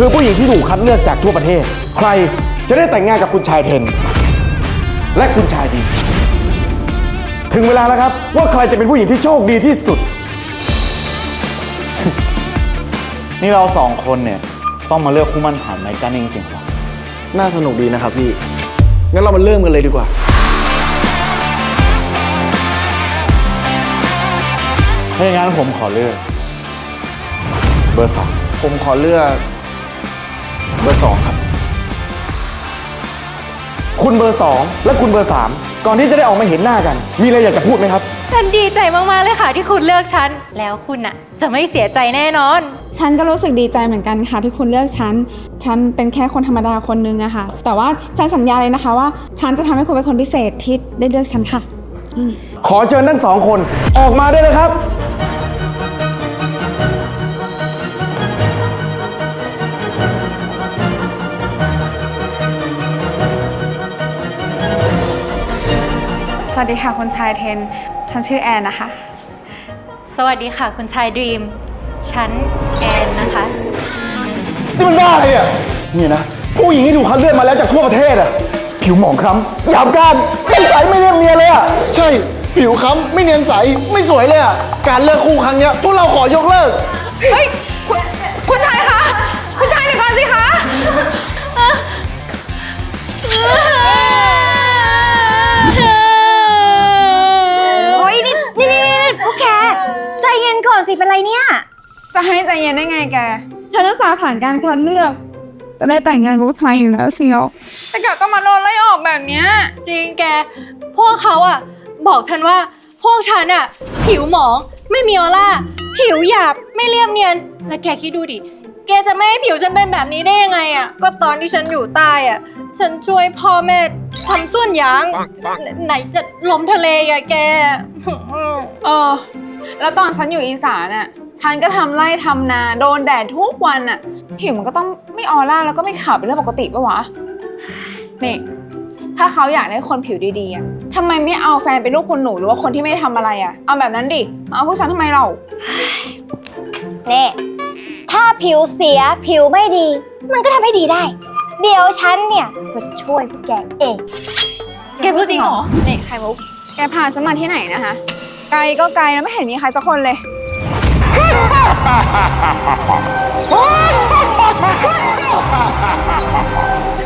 คือผู้หญิงที่ถูกคัดเลือกจากทั่วประเทศ ใครจะได้แต่งงานกับคุณชายเทน และคุณชายดี ถึงเวลาแล้วครับ ว่าใครจะเป็นผู้หญิงที่โชคดีที่สุด นี่เราสองคนเนี่ย ต้องมาเลือกคู่หมั่นผ่านไม้กันเองจริงๆหรอน่าสนุกดีนะครับพี่ งั้นเรามาเริ่มกันเลยดีกว่า ถ้าอย่างนั้นผมขอเลือก เบอร์สองผมขอเลือกเบอ ร์สองครับ คุณเบอร์สองและคุณเบอร์สามก่อนที่จะได้ออกมาเห็นหน้ากัน มีอะไรอยากจะพูดไหมครับ ฉันดีใจมาก ๆ เลยค่ะที่คุณเลือกฉัน แล้วคุณน่ะ จะไม่เสียใจแน่นอน ฉันก็รู้สึกดีใจเหมือนกันค่ะที่คุณเลือกฉัน ฉันเป็นแค่คนธรรมดาคนนึงอะค่ะ แต่ว่าฉันสัญญาเลยนะคะว่า ฉันจะทำให้คุณเป็นคนพิเศษที่ได้เลือกฉันค่ะ ขอเชิญทั้งสองคนออกมาได้เลยครับ วัสดีค่ะคุณชายเทน ฉันชื่อแอนนะคะ สวัสดีค่ะ คุณชายดรีม ฉันแอนนะคะ นี่มันบ้าอะไรเนี่ยนี่นะผู้หญิงที่ถูกคัดเลือกมาแล้วจากทั่วประเทศอะผิวหมองคล้ำหยาบกร้านไม่ใสไม่เรียบเนียนเลยอะใช่ ผิวคล้ำไม่เนียนใสไม่สวยเลยอะการเลิกคู่ครั้งเนี้ยพวกเราขอยกเลิก เฮ้ย คุณคุณชายคะ คุณชายเดี๋ยวก่อนสิคะ จะให้ใจเย็นได้ไงแก ฉันต้องสาห์ผ่านการคัดเลือกจะได้แต่งงานกับผู้ชายอยู่แล้วเชียวแต่กะก็มาโดนไล่ออกแบบเนี้ยจริงแก พวกเขาอะบอกฉันว่าพวกฉันอะผิวหมองไม่มีออร่า ผิวหยาบไม่เรียบเนียน แล้วแกคิดดูดิ แกจะไม่ให้ผิวฉันเป็นแบบนี้ได้ยังไงอะก็ตอนที่ฉันอยู่ใต้อะฉันช่วยพ่อแม่ทำส่วนยาง ไหนจะลมทะเลอะแก เออ แล้วตอนฉันอยู่อีสานอะ ฉันก็ทำไร่ทำนา โดนแดดทุกวันอะ ผิวมันก็ต้องไม่ออร่าแล้วก็ไม่ขาวเป็นเรื่องปกติปะวะ นี่ ถ้าเขาอยากได้คนผิวดีๆอะทำไมไม่เอาแฟนเป็นลูกคุณหนูหรือว่าคนที่ไม่ทำอะไรอะ เอาแบบนั้นดิมาเอาพวกฉันทำไมเรานี่ถ้าผิวเสียผิวไม่ดี มันก็ทำให้ดีได้ เดี๋ยวฉันเนี่ย จะช่วยพวกแกเอง แกพูดจริงเหรอ นี่ไข่มุก แกพาฉันมาที่ไหนนะคะ ไกลก็ไกลแล้วไม่เห็นมีใครสักคนเลย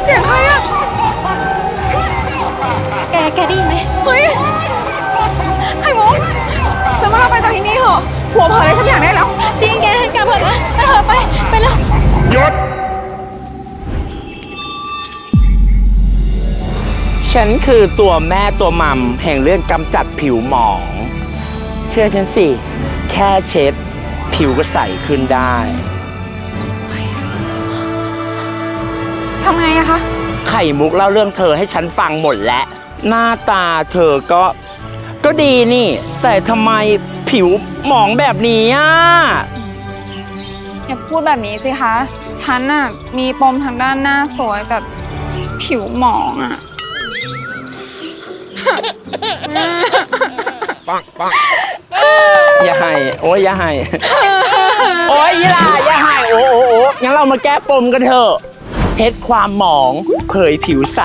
เสียงใครอะแกแกได้ยินไหมเฮ้ยไข่มุกฉันว่าเราไปจากที่นี่เถอะหัวเผลออะไรสักอย่างได้แล้ว จริงแกแกเผิดนะไปเถอะไปไปแล้วหยุดฉันคือตัวแม่ตัวมัมแห่งเรื่องกำจัดผิวหมอง เชื่อฉันสิ แค่เช็ดผิวก็ใสขึ้นได้ ทำไงอะคะ ไข่มุกเล่าเรื่องเธอให้ฉันฟังหมดแล้วหน้าตาเธอก็ ก็ดีนี่ แต่ทำไมผิวหมองแบบนี้อะ อย่าพูดแบบนี้สิคะ ฉันน่ะมีปมทางด้านหน้าสวยแต่ผิวหมองอะ อย่าให้โอ้ยอย่าให้โอ้ยยีหลาอย่าให้โอ้โอ้โอ้งั้นเรามาแก้ปมกันเถอะ เช็ดความหมอง เผยผิวใส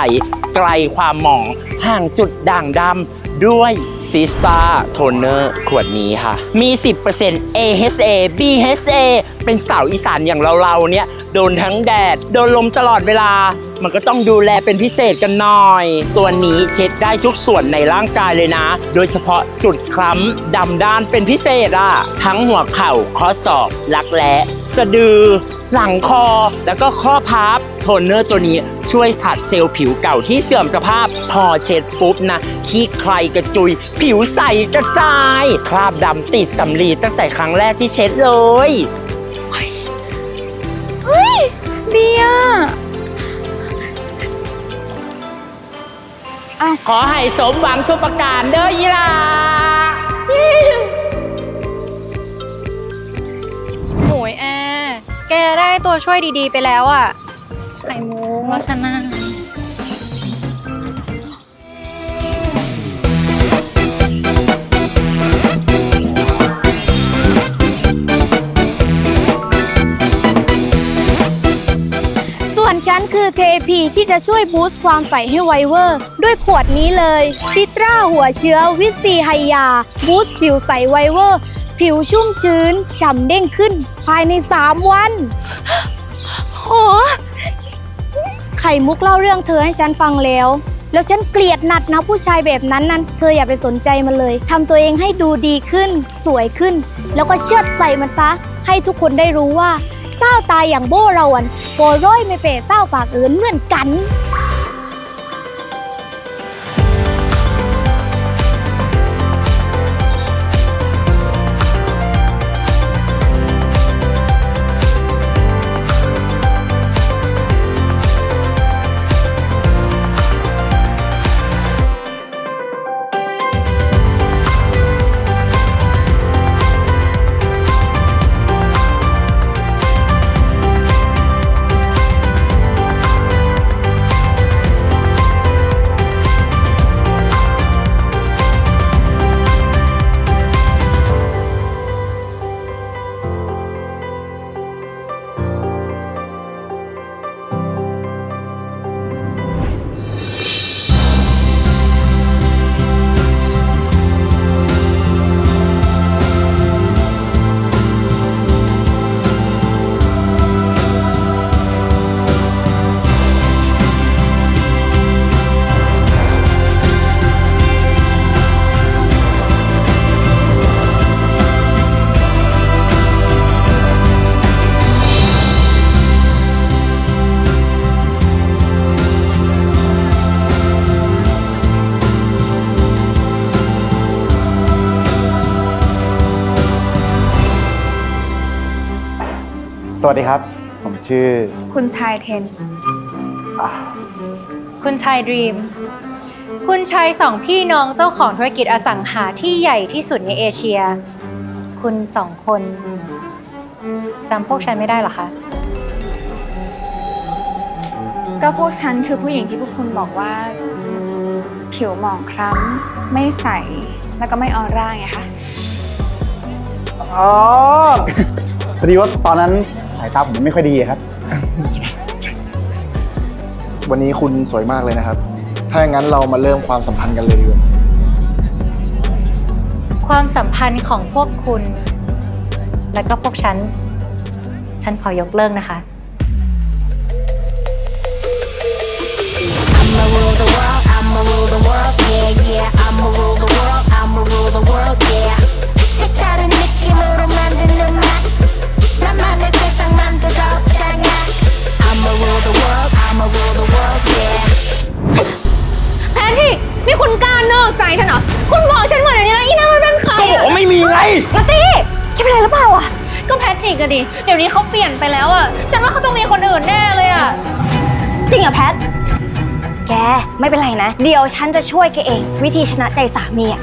ไกลความหมอง ห่างจุดด่างดำด้วยซีสตาโทนเนอร์ขวดนี้ค่ะ มี 10% AHA BHA เป็นสาวอีสานอย่างเราๆเนี่ย โดนทั้งแดด โดนลมตลอดเวลา มันก็ต้องดูแลเป็นพิเศษกันหน่อย ตัวนี้เช็ดได้ทุกส่วนในร่างกายเลยนะ โดยเฉพาะจุดคล้ำดำด้านเป็นพิเศษอะทั้งหัวเข่าข้อศอกรักแร้สะดือ หลังคอ แล้วก็ข้อพับโทนเนอร์ตัวนี้ช่วยขัดเซลล์ผิวเก่าที่เสื่อมสภาพ พอเช็ดปุ๊บนะขี้ใครกระจุย ผิวใสกระจาย คราบดำติดสำลีตั้งแต่ครั้งแรกที่เช็ดเลย ขอให้สมหวังทุกประการเด้อยีราโหยแอร์แกได้ตัวช่วยดีๆไปแล้วอะไข่มุกแล้วชนน่ะ วนฉันคือเทพีที่จะช่วยบูสต์ความใสให้ไวเวอร์ ด้วยขวดนี้เลยซิตราหัวเชื้อวิตซีไฮยา บูสต์ผิวใสไวเวอร์ ผิวชุ่มชื้น ฉ่ำเด้งขึ้น ภายใน 3 วัน โอ้ไข่มุกเล่าเรื่องเธอให้ฉันฟังแล้ว แล้วฉันเกลียดหนัดนะผู้ชายแบบนั้นนั้น เธออย่าไปสนใจมันเลย ทำตัวเองให้ดูดีขึ้น สวยขึ้น แล้วก็เชิดใส่มันซะ ให้ทุกคนได้รู้ว่า เศร้าตายอย่างโบเราอันโปรยร้อยไม่เปรเศร้าปากเอินเหมือนกัน สวัสดีครับ ผมชื่อคุณชายเทนคุณชายดรีม คุณชายสองพี่น้องเจ้าของธุรกิจอสังหาที่ใหญ่ที่สุดในเอเชีย คุณสองคนจำพวกฉันไม่ได้เหรอคะ ก็พวกฉันคือผู้หญิงที่พวกคุณบอกว่า ผิวหมองคล้ำ ไม่ใส แล้วก็ไม่ออร่าไงคะ อ๋อ พอดีว่าตอนนั้น สายตาผมไม่ค่อยดีครับ วันนี้คุณสวยมากเลยนะครับ ถ้าอย่างนั้นเรามาเริ่มความสัมพันธ์กันเลยดีกว่าความสัมพันธ์ของพวกคุณ และก็พวกฉัน ฉันขอยกเลิกนะคะ I'ma rule the world, I'ma rule the world, yeah, yeah. I'ma rule the world, I'ma rule the world, yeah. แกเป็นอะไรหรือเปล่าอะ ก็แพทริกอะดิ เดี๋ยวนี้เขาเปลี่ยนไปแล้วอะฉันว่าเขาต้องมีคนอื่นแน่เลยอะจริงเหรอแพท แกไม่เป็นไรนะ เดี๋ยวฉันจะช่วยแกเอง วิธีชนะใจสามีอะ